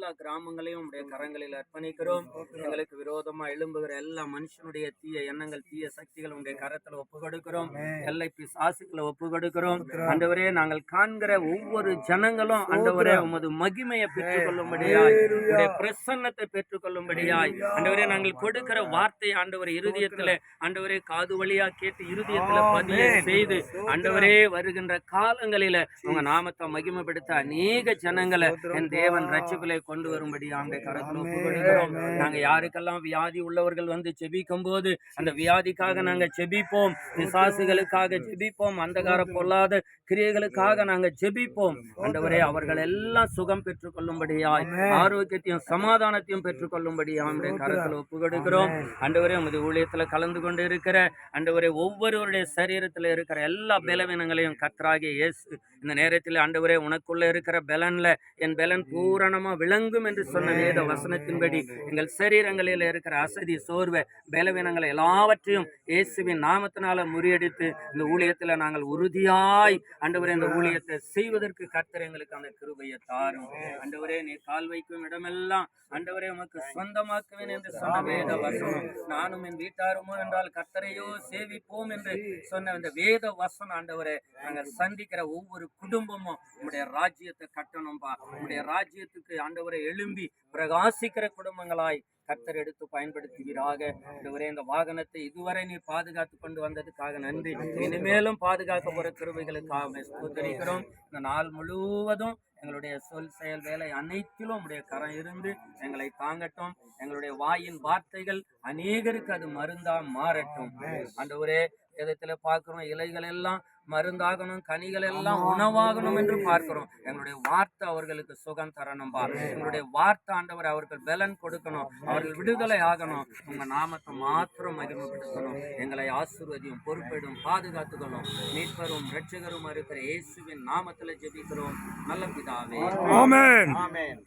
எல்லா கிராமங்களையும் உடைய கரங்களில் அர்ப்பணிக்கிறோம். எங்களுக்கு விரோதமா எழும்புகிற எல்லா மனுஷனுடைய தீய எண்ணங்கள் தீய சக்திகள் உடைய கரத்துல ஒப்பு கொடுக்கிறோம் எல்லை பிசாசுகளை ஒப்பு கொடுக்கிறோம். ஆண்டவரே நாங்கள் காண்கிற ஒவ்வொரு ஜனங்களும் ஆண்டவரே உமது மகிமையை பெற்றுக்கொள்ளும்படியாய் உடைய பிரசன்னத்தை பெற்றுக்கொள்ளும்படியாய். ஆண்டவரே நாங்கள் கொடுக்கிற வார்த்தை ஆண்டவர் இருதயத்துல ஆண்டவரே காது வழியா கேட்டு இருதயத்துல பதிய செய்து ஆண்டவரே வருகின்ற காலங்களில உங்க நாமத்தை மகிமைப்படுத்த அநேக ஜனங்களை என் தேவன் ரட்சிப்பிலே கொண்டு வரும்படி ஆண்டை கரத்தில் நாங்க யாருக்கெல்லாம் வியாதி உள்ளவர்கள் வந்து ஜெபிக்கும் போது அந்த வியாதிக்காக நாங்க ஜெபிப்போம் பிசாசுகளுக்காக ஜெபிப்போம் அந்தகார பொல்லாத கிரியைகளுக்காக நாங்க ஜெபிப்போம் ஆண்டவரே அவர்கள் எல்லாம் சுகம் பெற்றுக் கொள்ளும்படியாய் ஆரோக்கியத்தையும் சமாதானத்தையும் பெற்றுக் கொள்ளும்படியாய் ஆண்டவரே கரத்தில் ஒப்பு கொடுக்கிறோம் ஆண்டவரே உமது ஊழியத்துல கலந்து கொண்டு இருக்கிற ஆண்டவரே ஒவ்வொருவருடைய சரீரத்துல இருக்கிற எல்லா பலவீனங்களையும் கத்தராகிய இயேசு இந்த நேரத்தில் ஆண்டவரே உனக்குள்ள இருக்கிற பலன்ல என் பலன் பூரணமா விளங்கும் என்று சொன்ன வேத வசனத்தின்படி எங்கள் சரீரங்களில் இருக்கிற அசதி சோர்வை பலவீனங்களை எல்லாவற்றையும் இயேசுவின் நாமத்தினால முறியடித்து இந்த ஊழியத்துல நாங்கள் உறுதியாய் ஆண்டவரே இந்த ஊழியத்தை செய்வதற்கு கர்த்தர் எங்களுக்கு அந்த கிருபையை தாரும். ஆண்டவரே நீ கால் வைக்கும் இடமெல்லாம் ஆண்டவரே உமக்கு சொந்தமாக்குவேன் என்று சொன்ன வேத வசனம். நானும் என் வீட்டாருமோ என்றால் கர்த்தரையோ சேவிப்போம் என்று சொன்ன இந்த வேத வசனம் ஆண்டவரே நாங்கள் சந்திக்கிற ஒவ்வொரு குடும்பமும் உங்களுடைய ராஜ்யத்தை கட்டணும்பா. உங்களுடைய ராஜ்யத்துக்கு ஆண்டவரை எழும்பி பிரகாசிக்கிற குடும்பங்களாய் கர்த்தர் எடுத்து பயன்படுத்துவீராக. இந்த வாகனத்தை இதுவரை நீ பாதுகாத்து கொண்டு வந்ததுக்காக நன்றி. இனிமேலும் பாதுகாக்க போற கிருபைகளுக்காக ஸ்தோத்தரிக்கிறோம். இந்த நாள் முழுவதும் எங்களுடைய சொல் செயல் வேலை அனைத்திலும் உடைய கரம் இருந்து எங்களை தாங்கட்டும். எங்களுடைய வாயின் வார்த்தைகள் அநேகருக்கு அது மருந்தா மாறட்டும். அந்த ஒரே விதத்துல பார்க்கிறோம் இலைகள் எல்லாம் மருந்தாகணும் கனிகள் எல்லாம் உணவாகணும் என்று பார்க்கிறோம். எங்களுடைய வார்த்தை அவர்களுக்கு சுகம் தரணும்பா. எங்களுடைய வார்த்தை ஆண்டவர் அவர்கள் பலன் கொடுக்கணும். அவர்கள் விடுதலை ஆகணும். உங்க நாமத்தை மாத்திரம் மகிமைப்படுத்தணும். எங்களை ஆசீர்வதியும் பொறுப்பேடும் பாதுகாத்துக்கணும் மீட்பரும் ரட்சகரும் இருக்கிற இயேசுவின் நாமத்துல ஜெபிக்கிறோம். நல்ல பிதாவே. ஆமென். ஆமென்.